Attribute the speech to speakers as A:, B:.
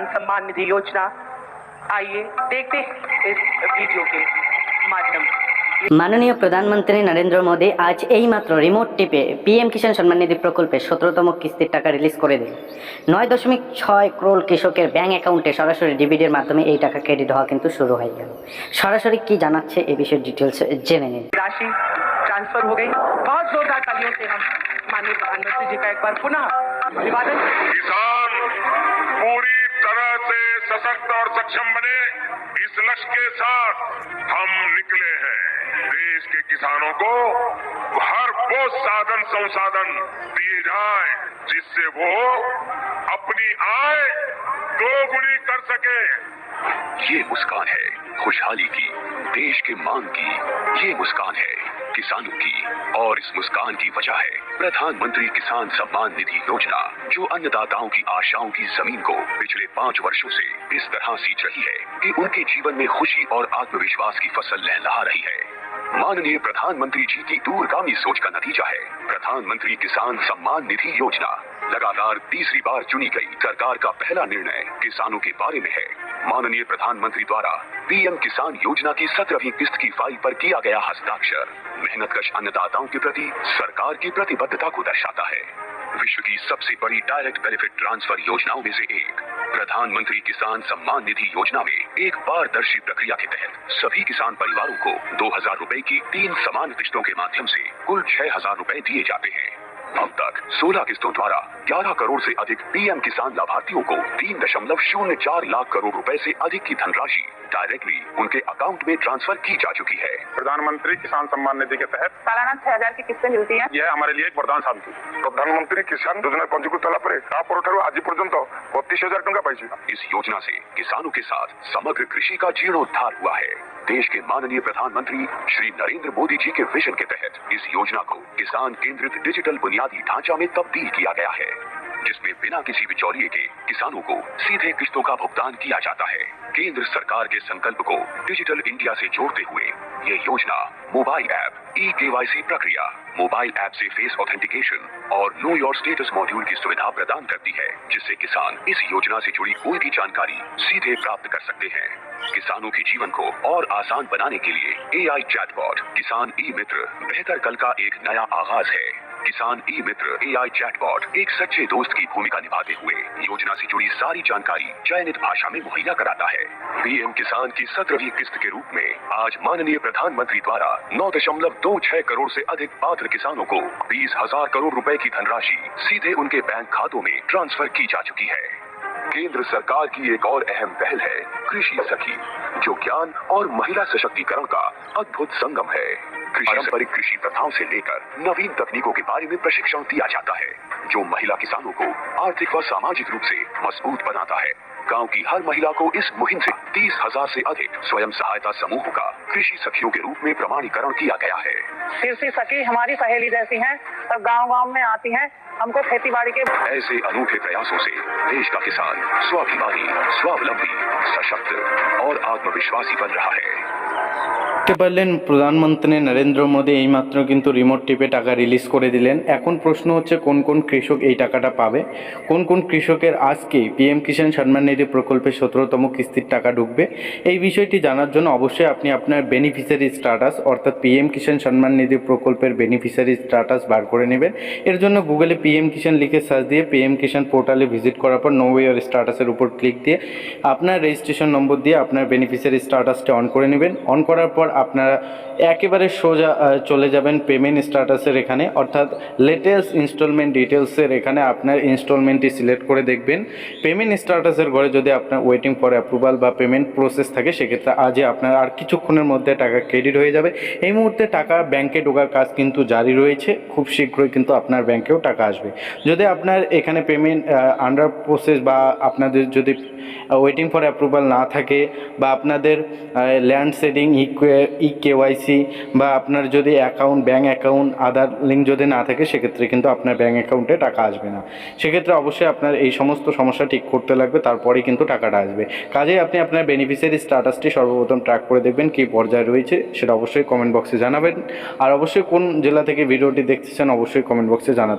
A: सम्मान निधि योजना आइए देखते हैं इस वीडियो के माध्यम से
B: মাননীয় প্রধানমন্ত্রী নরেন্দ্র মোদী আজ এইমাত্র রিমোট টিপে পিএম কিষাণ সম্মান নিধি প্রকল্পে সতেরোতম কিস্তির টাকা রিলিজ করে দিল নয় দশমিক ছয় ক্রোল কৃষকের ব্যাংক অ্যাকাউন্টে সরাসরি ডিবিডির মাধ্যমে এই টাকা ক্রেডিট হওয়া কিন্তু শুরু হয়ে গেল সরাসরি কি জানাচ্ছে এই বিষয়ে ডিটেলস জেনে নিন
A: राशि ट्रांसफर हो गई बहुत जोरदार तालियों से हम माननीय प्रधानमंत्री जी का एक बार पुनः अभिवादन
C: किसान पूरी तरह से सशक्त और सक्षम बने इस लक्ष्य के साथ हम निकले हैं। देश के किसानों को हर वो साधन संसाधन दिए जाए जिससे वो अपनी आय दोगुनी कर सके।
D: ये मुस्कान है। खुशहाली की, देश के मांग की, ये मुस्कान है। किसानों की। और इस मुस्कान की वजह है, प्रधानमंत्री किसान सम्मान निधि योजना, जो अन्नदाताओं की आशाओं की ज़मीन को पिछले पाँच वर्षों से इस तरह सींच रही है कि उनके जीवन में खुशी और आत्मविश्वास की फ़सल लहलहा रही है। माननीय प्रधानमंत्री जी की दूरगामी सोच का नतीजा है, प्रधानमंत्री किसान सम्मान निधि योजना लगातार तीसरी बार चुनी गई सरकार का पहला निर्णय किसानों के बारे में है। माननीय प्रधानमंत्री द्वारा पीएम किसान योजना की सत्रहवीं किस्त की फ़ाइल पर किया गया हस्ताक्षर। मेहनत कश अन्नदाताओं के प्रति सरकार की प्रतिबद्धता को दर्शाता है। विश्व की सबसे बड़ी डायरेक्ट बेनिफिट ट्रांसफ़र योजनाओं में से एक, प्रधानमंत्री किसान सम्मान निधि योजना में एक पारदर्शी प्रक्रिया के तहत सभी किसान परिवारों को दो हज़ार रूपए की तीन समान किस्तों के माध्यम से कुल छह हज़ार रूपए दिए जाते हैं। अब तक 16 किस्तों द्वारा 11 करोड़ से अधिक पीएम किसान लाभार्थियों को तीन दशमलव शून्य चार लाख करोड़ रुपए से अधिक की धनराशि डायरेक्टली उनके अकाउंट में ट्रांसफ़र की जा चुकी है।
C: प्रधानमंत्री किसान सम्मान निधि के तहत
E: सालाना छह हज़ार की किस्तें मिलती है।
C: यह हमारे लिए एक वरदान साबित हुई। प्रधानमंत्री किसान योजना पंजीकृत पोर्टल आज पर्यत तो बत्तीस हज़ार टका
D: इस योजना ऐसी किसानों के साथ समग्र कृषि का जीर्णोद्धार हुआ है। देश के माननीय प्रधानमंत्री श्री नरेंद्र मोदी जी के विजन के तहत इस योजना को किसान केंद्रित डिजिटल बुनियादी ढांचा में तब्दील किया गया है। जिसमें बिना किसी बिचौलिए के किसानों को सीधे किस्तों का भुगतान किया जाता है। केंद्र सरकार के संकल्प को डिजिटल इंडिया से जोड़ते हुए ये योजना मोबाइल ऐप ई केवाईसी प्रक्रिया, मोबाइल ऐप से फेस ऑथेंटिकेशन और नो योर स्टेटस मॉड्यूल की सुविधा प्रदान करती है, जिससे किसान इस योजना से जुड़ी कोई भी जानकारी सीधे प्राप्त कर सकते हैं। किसानों के जीवन को और आसान बनाने के लिए एआई चैटबॉट किसान ई मित्र, बेहतर कल का एक नया आगाज़ है। किसान ई मित्र एआई चैटबॉट एक सच्चे दोस्त की भूमिका निभाते हुए योजना से जुड़ी सारी जानकारी चयनित भाषा में मुहैया कराता है। पीएम किसान की सत्रहवीं किस्त के रूप में आज माननीय प्रधानमंत्री द्वारा नौ दशमलव दो छह करोड़ से अधिक पात्र किसानों को बीस हज़ार करोड़ रुपए की धनराशि सीधे उनके बैंक खातों में ट्रांसफ़र की जा चुकी है। केंद्र सरकार की एक और अहम पहल है, कृषि सखी, जो ज्ञान और महिला सशक्तिकरण का अद्भुत संगम है। पारंपरिक कृषि प्रथाओं से लेकर नवीन तकनीकों के बारे में प्रशिक्षण दिया जाता है जो महिला किसानों को आर्थिक व सामाजिक रूप से मज़बूत बनाता है। गाँव की हर महिला को इस मुहिम से तीस हज़ार से अधिक स्वयं सहायता समूह का कृषि सखियों के रूप में प्रमाणीकरण किया गया है।
E: कृषि सखी हमारी सहेली जैसी हैं सब गाँव गाँव में आती हैं। हमको खेती बाड़ी के
D: ऐसे अनूठे प्रयासों से देश का किसान स्वाभिमानी स्वावलंबी सशक्त और आत्मविश्वासी बन रहा है।
F: দেখতে পারলেন প্রধানমন্ত্রী নরেন্দ্র মোদী এইমাত্র কিন্তু রিমোট টিপে টাকা রিলিজ করে দিলেন। এখন প্রশ্ন হচ্ছে, কোন কোন কৃষক এই টাকাটা পাবে? কোন কোন কৃষকের আজকে পিএম কিষাণ সম্মান নিধি প্রকল্পে সতেরোতম কিস্তির টাকা ঢুকবে? এই বিষয়টি জানার জন্য অবশ্যই আপনি আপনার বেনিফিশিয়ারি স্ট্যাটাস অর্থাৎ পিএম কিষাণ সম্মান নিধি প্রকল্পের বেনিফিশিয়ারি স্ট্যাটাস বার করে নেবেন। এর জন্য গুগলে পিএম কিষাণ লিখে সার্চ দিয়ে পিএম কিষাণ পোর্টালে ভিজিট করার পর নো ইয়ার স্ট্যাটাসের উপর ক্লিক দিয়ে আপনার রেজিস্ট্রেশন নম্বর দিয়ে আপনার বেনিফিশিয়ারি স্ট্যাটাসটা অন করে নেবেন। অন করার পর আপনারা একেবারে সোজা চলে যাবেন পেমেন্ট স্ট্যাটাসের এখানে। অর্থাৎ লেটেস্ট ইনস্টলমেন্ট ডিটেলসের এখানে আপনার ইনস্টলমেন্টটি সিলেক্ট করে দেখবেন। পেমেন্ট স্ট্যাটাসের ঘরে যদি আপনার ওয়েটিং ফর অ্যাপ্রুভাল বা পেমেন্ট প্রসেস থাকে, সেক্ষেত্রে আজই আপনার আর কিছুক্ষণের মধ্যে টাকা ক্রেডিট হয়ে যাবে। এই মুহূর্তে টাকা ব্যাংকে ঢোকার কাজ কিন্তু জারি রয়েছে। খুব শীঘ্রই কিন্তু আপনার ব্যাংকেও টাকা আসবে। যদি আপনার এখানে পেমেন্ট আন্ডার প্রসেস বা আপনাদের যদি ওয়েটিং ফর অ্যাপ্রুভাল না থাকে বা আপনাদের ল্যান্ড সেডিং ই কেওয়াইসি বা আপনার যদি account bank account Aadhaar link যদি না থাকে, সেক্ষেত্রে কিন্তু আপনার ব্যাঙ্ক অ্যাকাউন্টে টাকা আসবে না। সেক্ষেত্রে অবশ্যই আপনার এই সমস্ত সমস্যা ঠিক করতে লাগবে তারপরেই কিন্তু টাকাটা আসবে। কাজেই আপনি আপনার বেনিফিশিয়ারি স্ট্যাটাসটি সর্বপ্রথম ট্র্যাক করে দেখবেন, কী পর্যায়ে রয়েছে, সেটা অবশ্যই কমেন্ট বক্সে জানাবেন। আর অবশ্যই কোন জেলা থেকে ভিডিওটি দেখতেছেন, অবশ্যই কমেন্ট বক্সে জানাতে